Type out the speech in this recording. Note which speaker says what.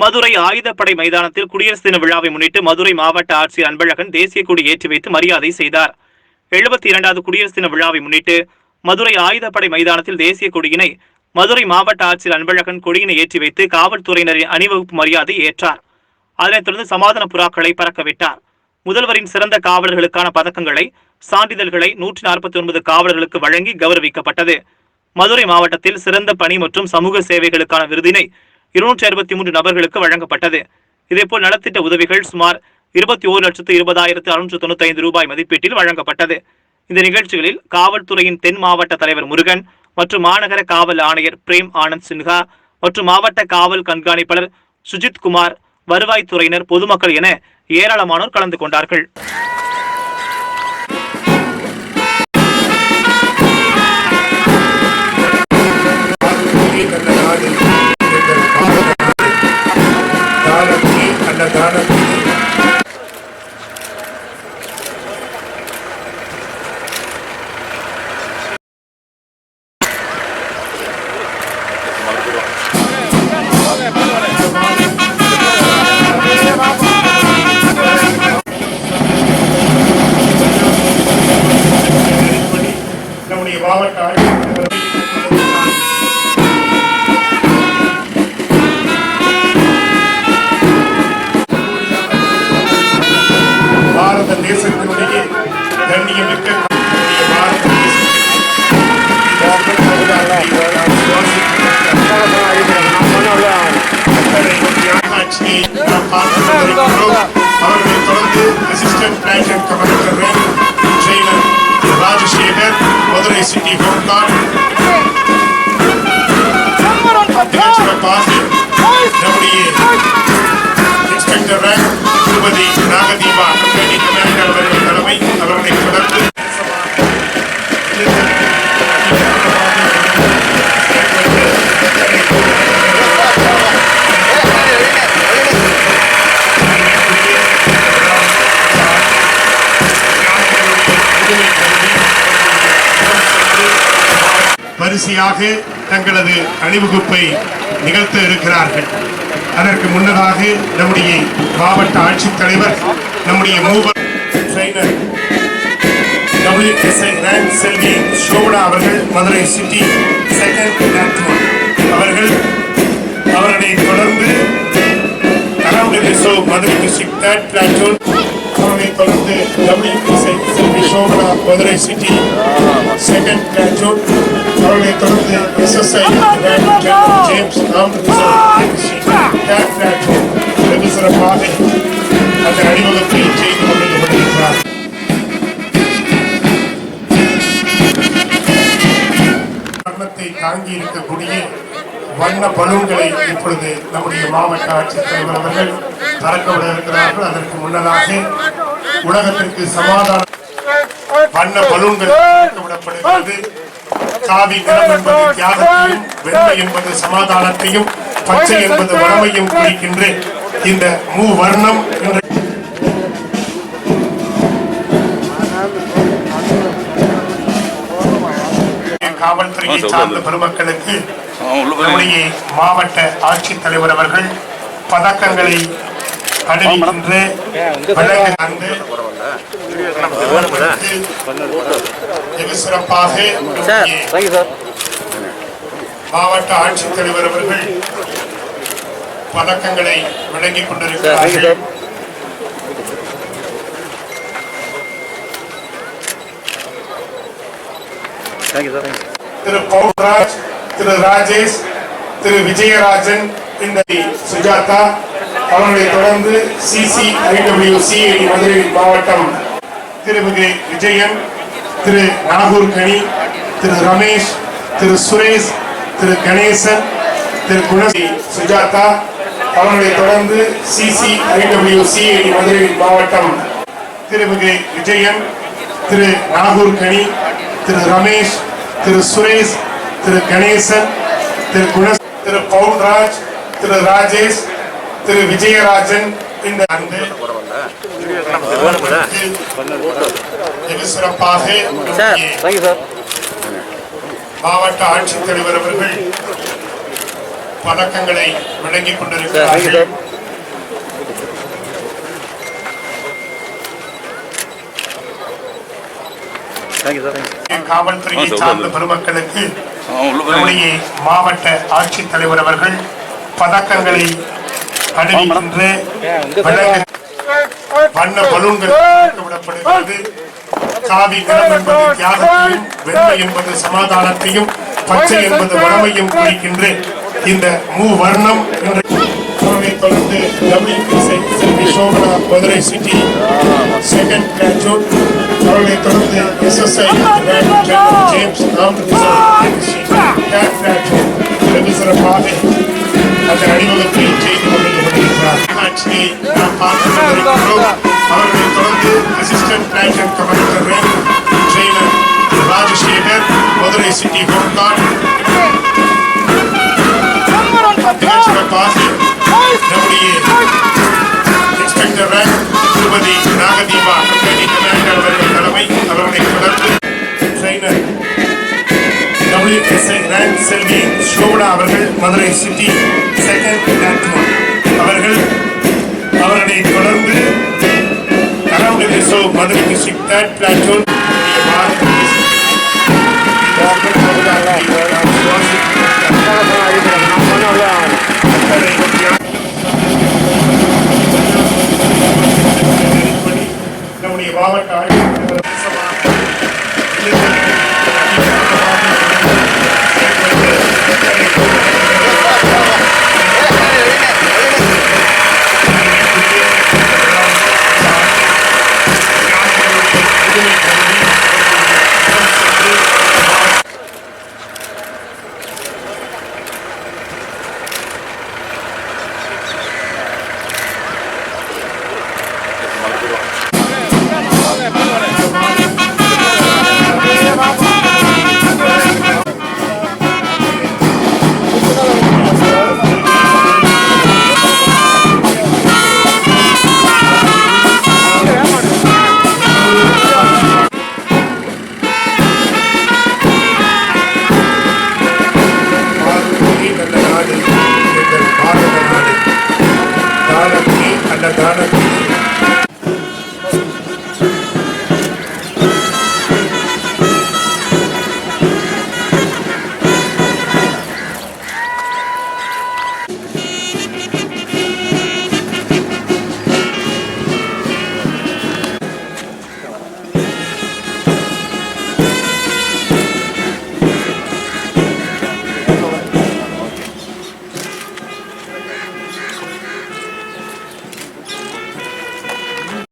Speaker 1: மதுரை ஆயுதப்படை மைதானத்தில் குடியரசு தின விழாவை முன்னிட்டு மதுரை மாவட்ட ஆட்சியர் அன்பழகன் தேசிய கொடி ஏற்றி வைத்து மரியாதை செய்தார். எழுபத்தி இரண்டாவது குடியரசு தின விழாவை முன்னிட்டு மதுரை ஆயுதப்படை மைதானத்தில் தேசிய கொடியினை மதுரை மாவட்ட ஆட்சியர் அன்பழகன் கொடியினை ஏற்றி வைத்து காவல்துறையினரின் அணிவகுப்பு மரியாதை ஏற்றார். அதனைத் தொடர்ந்து சமாதான புறாக்களை பறக்கவிட்டார் முதல்வரின் சிறந்த காவலர்களுக்கான பதக்கங்களை சான்றிதழ்களை நூற்றி நாற்பத்தி ஒன்பது காவலர்களுக்கு வழங்கி கௌரவிக்கப்பட்டது. மதுரை மாவட்டத்தில் சிறந்த பணி மற்றும் சமூக சேவைகளுக்கான விருதினை இருநூற்றி அறுபத்தி மூன்று நபர்களுக்கு வழங்கப்பட்டது. இதேபோல் நலத்திட்ட உதவிகள் சுமார் இருபத்தி ஓரு லட்சத்து இருபதாயிரத்து அறுநூற்று தொண்ணூத்தி ஐந்து ரூபாய் மதிப்பீட்டில் வழங்கப்பட்டது. இந்த நிகழ்ச்சிகளில் காவல்துறையின் தென் மாவட்ட தலைவர் முருகன் மற்றும் மாநகர காவல் ஆணையர் பிரேம் ஆனந்த் சின்ஹா மற்றும் மாவட்ட காவல் கண்காணிப்பாளர் சுஜித் குமார் வருவாய்த்துறையினர் பொதுமக்கள் என ஏராளமானோர் கலந்து கொண்டார்கள்.
Speaker 2: நாடு. அவர்களை தொடர்ந்து assistant platoon commander trainer Rajasekar Madurai city home guard நம்முடைய இன்ஸ்பெக்டர் ரேங்க் திருமதி நாகதீபா கம்பெனி கமாண்டர் அவர்கள் தலைமை அவர்களை தொடர்ந்து வரிசையாக தங்களது அணிவகுப்பை நிகழ்த்த இருக்கிறார்கள். அதற்கு முன்னதாக நம்முடைய மாவட்ட ஆட்சித்தலைவர் நம்முடைய மூவர் trainer WSI rank Selvi Sobana அவர்கள் மதுரை சிட்டி செகண்ட் பிளாட்டூன் அவர்கள் அவர்களை தொடர்ந்து அரவுண்ட் ரிசோ மதுரை டிஸ்ட்ரிக்ட் தேர்ட் பிளாட்டூன் அவர்களை தொடர்ந்து WSI Selvi Sobana Madurai city second platoon general James around ரிசோ third platoon வெகு சிறப்பாக அந்த அணிவகுப்பை செய்து கொண்டு கொண்டிருக்கிறார் வண்ணத்தை தாங்கி இருக்கக்கூடிய வண்ண பலூன்களை இப்பொழுது நம்முடைய மாவட்ட ஆட்சித்தலைவர் அவர்கள் பறக்கவிட இருக்கிறார்கள். அதற்கு முன்னதாக உலகத்திற்கு சமாதான வண்ண பலூன்கள் பறக்கவிடப்படுகிறது காவி நிறம் என்பது தியாகத்தையும் வெண்மை என்பது சமாதானத்தையும் பச்சை என்பது வளமையும் குறிக்கின்ற இந்த மூவர்ணம் என்ற காவல்துறையை சார்ந்த பெருமக்களுக்கு மாவட்ட ஆட்சித்தலைவர் அவர்கள் பதக்கங்களை வெகு சிறப்பாக மாவட்ட ஆட்சித்தலைவர் அவர்கள் பதக்கங்களை வழங்கிக் கொண்டிருக்கிறார்கள். திரு பவுன்ராஜ் திரு ராஜேஷ் திரு விஜயராஜன் இந்த சுஜாதா அவர்களை தொடர்ந்து சிசி ஐடபிள்யூ சிஐடி மதுரை மாவட்டம் திருமிகு விஜயன் திரு நாகூர் கனி திரு ரமேஷ் திரு சுரேஷ் திரு கணேசன் திரு குணசி சுஜாதா அவர்களை தொடர்ந்து சிசி ஐடபிள்யூ சிஐடி மதுரை மாவட்டம் திருமிகு விஜயன் திரு நாகூர் கனி திரு ரமேஷ் திரு சுரேஷ் திரு கணேசன் திரு குண திரு பவுன்ராஜ் திரு ராஜேஷ் திரு விஜயராஜன் இந்த ஆண்டு வெகு சிறப்பாக மாவட்ட ஆட்சித்தலைவர் அவர்கள் பதக்கங்களை வழங்கிக் கொண்டிருக்கிறார்கள். காவல்துறையை சார்ந்த. பெருமக்களுக்கு மாவட்ட ஆட்சித்தலைவர் அவர்கள் பதக்கங்களை அணிவிக்கின்ற வண்ண பலூன்கள் விடப்படுகிறது காவி நிறம் என்பது தியாகத்தையும் வெண்மை என்பது சமாதானத்தையும் பச்சை என்பது வளமையும் குறிக்கின்ற இந்த என்ற அவர்களைத் தொடர்ந்து Sobana Madurai city second graduate அவர்களைத் தொடர்ந்து எஸ்எஸ்ஐ ஜேம்ஸ் ராமகிருஷ்ணன் கொண்டிருக்கிறோம் அவர்களைத் தொடர்ந்து assistant plant commander trainer Rajasekar Madurai city home guard நம்முடைய இன்ஸ்பெக்டர் திருமதி நாகதீபா கமாண்டர் அவர்கள் தலைமை அவர்களை தொடர்ந்து trainer WSI rank Selvi Sobana அவர்கள் மதுரை சிட்டி செகண்ட் அவர்களை தொடர்ந்து